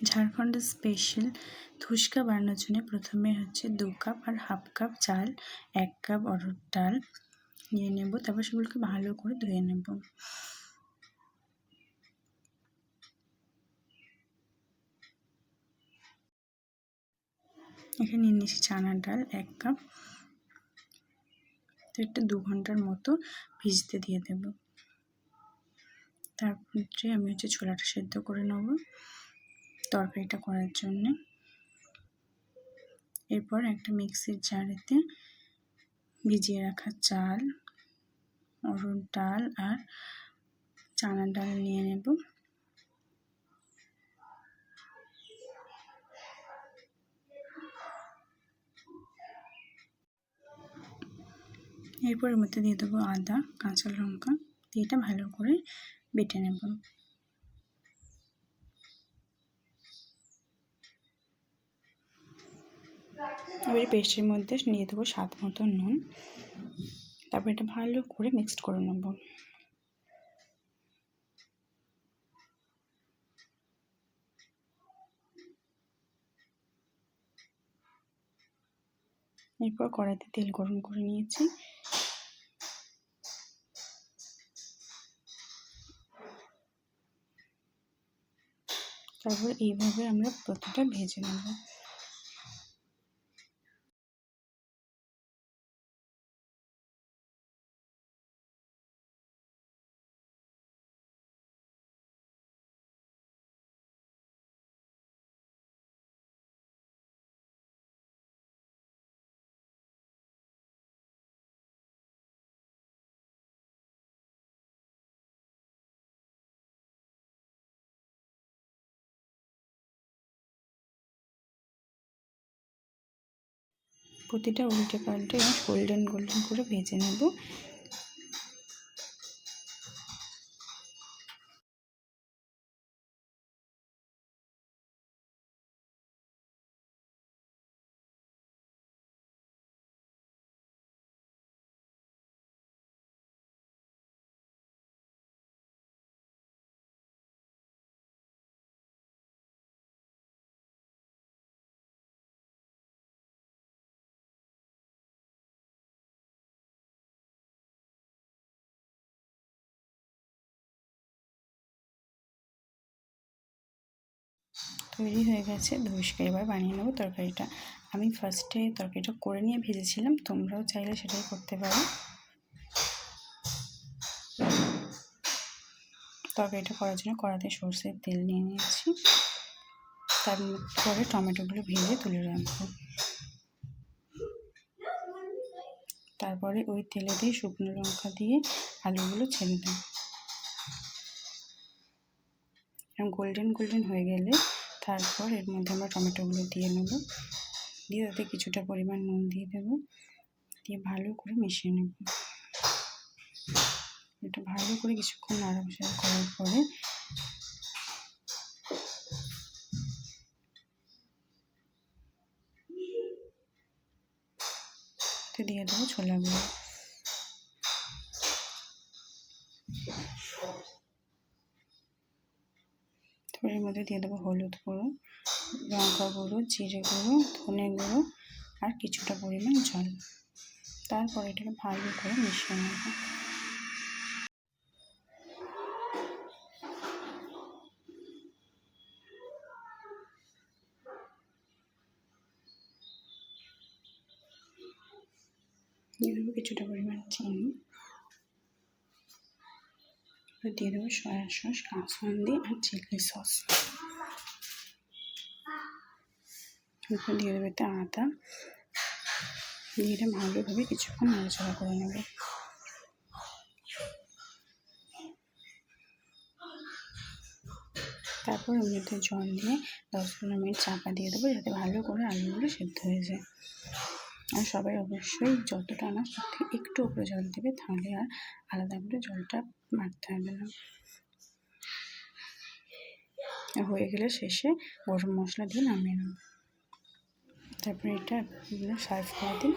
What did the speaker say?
ঝাড়খণ্ডের স্পেশাল ধুসকা বানানোর জন্য প্রথমে হচ্ছে দু কাপ আর হাফ কাপ চাল, এক কাপ অরহর ডাল নিয়ে নেব, তারপর সেগুলোকে ভালো করে ধুয়ে নেব। এখানে নিয়ে নিয়েছি চানার ডাল এক কাপ। তো এটা দু ঘণ্টার মতো ভিজতে দিয়ে দেব। তারপরে আমি হচ্ছে ছোলাটা সেদ্ধ করে নেব। তরকারিটা করার জন্যে। এরপর একটা মিক্সির জারেতে ভিজিয়ে রাখা চাল, অরুণ ডাল আর চানা ডাল নিয়ে নেব। এরপর এর মধ্যে দিয়ে দেবো আদা, কাঁচা লঙ্কা দিয়ে এটা ভালো করে বেটে নেব। এবার পেস্টের মধ্যে নিয়ে দেবো স্বাদ মতো নুন। তারপর এটা ভালো করে মিক্সড করে নেব। এরপর কড়াইতে তেল গরম করে নিয়েছি। তারপর এইভাবে আমরা প্রতিটা ভেজে নেব। প্রতিটা উল্টে পাল্টে গোল্ডেন গোল্ডেন করে ভেজে নেব। তৈরি হয়ে গেছে। ধুসকা এবার বানিয়ে নেব তরকারিটা। আমি ফার্স্টে তরকারিটা করে নিয়ে ভেজেছিলাম। তোমরাও চাইলে সেটাই করতে পারো। তরকারিটা করার জন্য কড়াতে সর্ষের তেল নিয়ে নিয়েছি। তারপরে টমেটোগুলো ভেজে তুলে রাখব। তারপরে ওই তেলে দিয়ে শুকনো লঙ্কা দিয়ে আলুগুলো ছেড়ে দেবো। গোল্ডেন গোল্ডেন হয়ে গেলে তারপর এর মধ্যে আমরা টমেটোগুলো দিয়ে নেব। দিয়ে তাতে কিছুটা পরিমাণ নুন দিয়ে দেব। দিয়ে ভালো করে মিশিয়ে নেব। এটা ভালো করে কিছুক্ষণ নাড়াচাড়া করার পরে দিয়ে দেবো ছোলাগুলো। তারপর এর মধ্যে দিয়ে দেবো হলুদ গুঁড়ো, লঙ্কা গুঁড়ো, জিরে গুঁড়ো, ধনে গুঁড়ো আর কিছুটা পরিমাণ জল। তারপর এটাকে ভালো করে মিশিয়ে নেব। দিয়ে দেবো কিছুটা পরিমাণ চিনি। দিয়ে দেবো সয়া সস, কাঁচমন্দি আর চিলি সস। এরপর দিয়ে দেবো এতে আদা। দিয়ে এটা ভালোভাবে কিছুক্ষণ নাড়াচাড়া করে নেবে। তারপর মধ্যে জল দিয়ে দশ পনেরো মিনিট চাপা দিয়ে দেবো যাতে ভালো করে আলুগুলো সেদ্ধ হয়ে যায়। আর সবাই অবশ্যই যতটা না থেকে একটু উপরে জল দেবে, তাহলে আর আলাদা করে জলটা মারতে হবে না। হয়ে গেলে শেষে গরম মশলা দিয়ে নামিয়ে নেব। তারপরে এটা সার্ভ করে দিন।